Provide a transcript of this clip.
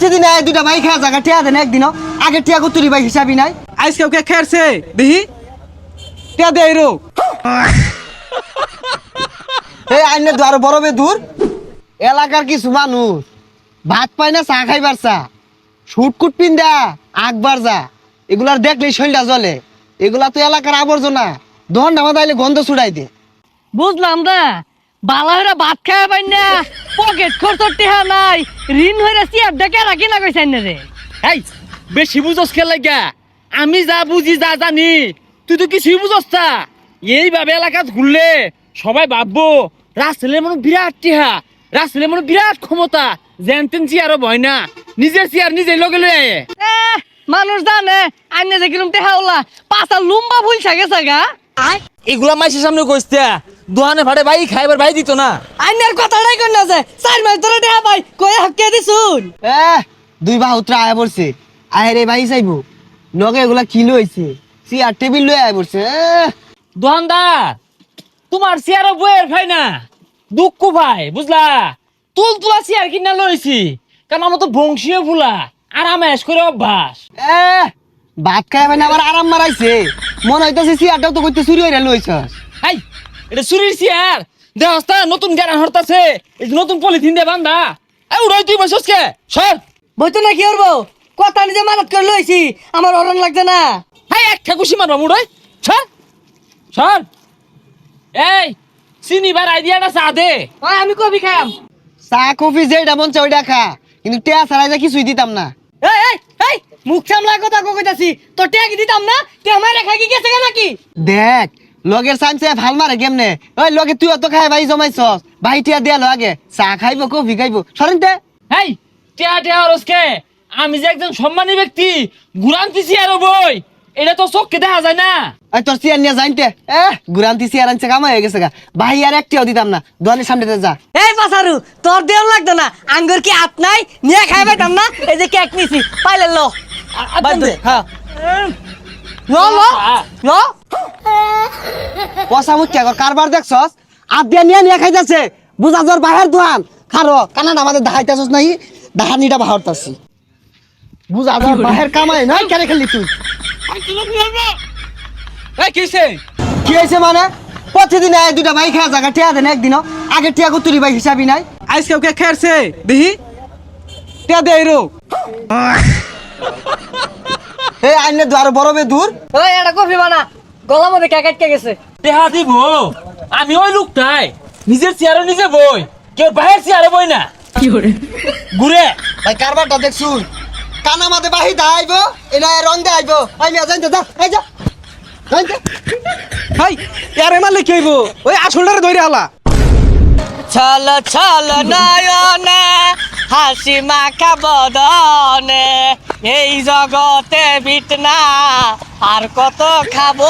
প্রতিদিন এই দুটা ভাই খেয়া জায়গা টিয়া দেন একদিনও। আগে টিয়া কুতুরি ভাই হিসাবই নাই। আজকে ওকে খেরছে দেখি তে দে রো এই আইনে তো আরও বড় বে দূর এলাকার কিছু মানুষ ভাত পায় না চা খাইবার চা। শুটকুট পিন্দা আকবার যা। এগুলার দেখলেই শৈলটা জ্বলে। এগুলা তো এলাকার আবর্জনা। দহন নামা দাইলে গন্ধ ছুড়াই দে। বুঝলাম না। বালা হইরা ভাত খাওয়া পাই না। পকেট খরচ টেহা নাই। ঋণ হইরা চেয়ার ডেকে রাখি না কইছেন না রে। এই বেশি বুঝস খেল লাগা আমি যা বুঝি যা জানি। তুই তো কিছুই বুঝস তা। এইভাবে এলাকাত ঘুরলে সবাই ভাববো রাসেলের মনে বিরাট টিহা রাসেলের মনে বিরাট ক্ষমতা। যেন তেন চেয়ারও ভয় না। নিজের চেয়ার নিজে লগে লয়ে মানুষ জানে আইনে যে কিরম টেহা ওলা। পাঁচা লুম্বা ভুল ছাগে সাগা। এগুলা মাইসের সামনে কইতে দোকানে ভাড়ে ভাই খাইবার ভাই দিত না। আইনের কথাটাই কই না যে চার মাস ধরে টেহা পাই কই হকে দিছুন। এ দুই বা উত্তরা আয়া পড়ছে আয় রে ভাই চাইব। লগে এগুলা কি লইছে? চেয়ার টেবিল লই আয়া পড়ছে এ, দোকানদার তোমার চেয়ারও বইয়ের ভাই না? দুঃখ ভাই বুঝলা? তুল তুলা চেয়ার কিনা লইছি কারণ আমার তো বংশীয় ফুলা আরামে এস করে অভ্যাস। এ ভাত খাই মানে আবার আরাম মারাইছে। মনে হইতাছে চেয়ারটাও তো কইতে চুরি হইরা লইছস। হাই এটা চুরির চেয়ার দেহস্তা নতুন জ্ঞান হরতাছে। এই যে নতুন পলিথিন দিয়ে বান্ধা। এই উড়াই তুই বসস কে? সর। বইতো না কি করব? কথা নিজে মানত করে লইছি আমার অরণ লাগছে না। হাই এক ঠাকুসি মারবা মুড়াই সর। সর। এই চিনিবার আইডিয়াটা চা দে। আমি কবি খাম। চা কফি যেটা মন চাই ওইটা খা। কিন্তু টেয়া ছাড়াই যা কিছুই দিতাম না। এই এই এই মুখ সামলা কথা কইতাছি। তোর টেকি দিতাম না? তুই আমার রেখা কি গেছে নাকি? দেখ লগের সামসে ভালো মারে কেমনে? ওই লগে তুই অত খাই ভাই জমাইছস। ভাই টিয়া দিয়া আগে চা খাইবো কফি খাইবো। সরেন তে। হেই টেয়া টেয়া রসকে আমি যে একজন সম্মানী ব্যক্তি ঘুরান্তি আর বই। এটা তো চোখকে দেখা যায় না। ওই তোর চেয়ার নিয়ে জানতে এ গুরান্তি চেয়ার আনছে কামা হয়ে গেছে গা। ভাই আর একটিও দিতাম না। দোকানের সামনে যা। এই পাসারু তোর দেওয়ার লাগতো না। আঙ্গুর কি আপ নাই? নিয়ে খাই পাইতাম না? এই যে কেক নিছি পাইলে লো। বাদ দে, হ্যাঁ। লো লো। লো। পয়সা মুখ কে কারবার দেখছস? আর দিয়া নিয়ে নিয়ে খাইতাছে। বুঝা তোর বাহের দোকান খারো কানাডা আমাদের দেখাইতাছস নাই দাহানিটা বাহর বাহারতাছি। বুঝা তোর বাহের কামাই নাই কেন খেলি তুই? এই কিসে কি হয়েছে মানে? প্রতিদিন দুটা ভাই খেয়া জায়গা টিয়া দেন একদিনও। আগে টিয়া কুতুরি ভাই হিসাবই নাই। আজকে ওকে খেরছে দেখি তে দে রো এই আইনে তো আরও বড় বে দূর। ওই এটা কফি বানা। গলা মধ্যে কেক আটকে গেছে? দেহা দিব। আমি ওই লোকটাই। নিজের চেয়ারও নিজে বই। কেউ বাহের চেয়ারে বই না। ঘুরে। ভাই কারবারটা দেখছুন কানা মাতে বাহি আইব এনা রং দে আইব আমি জানতে যা, এই যা। জানতে হাই, ইয়ারে মারলে কি হইব? ওই আসলটারে ধরে আলা। ছল ছল নয়নে, হাসি মাখা বদনে, এই জগতে বিটনা, আর কত খাব?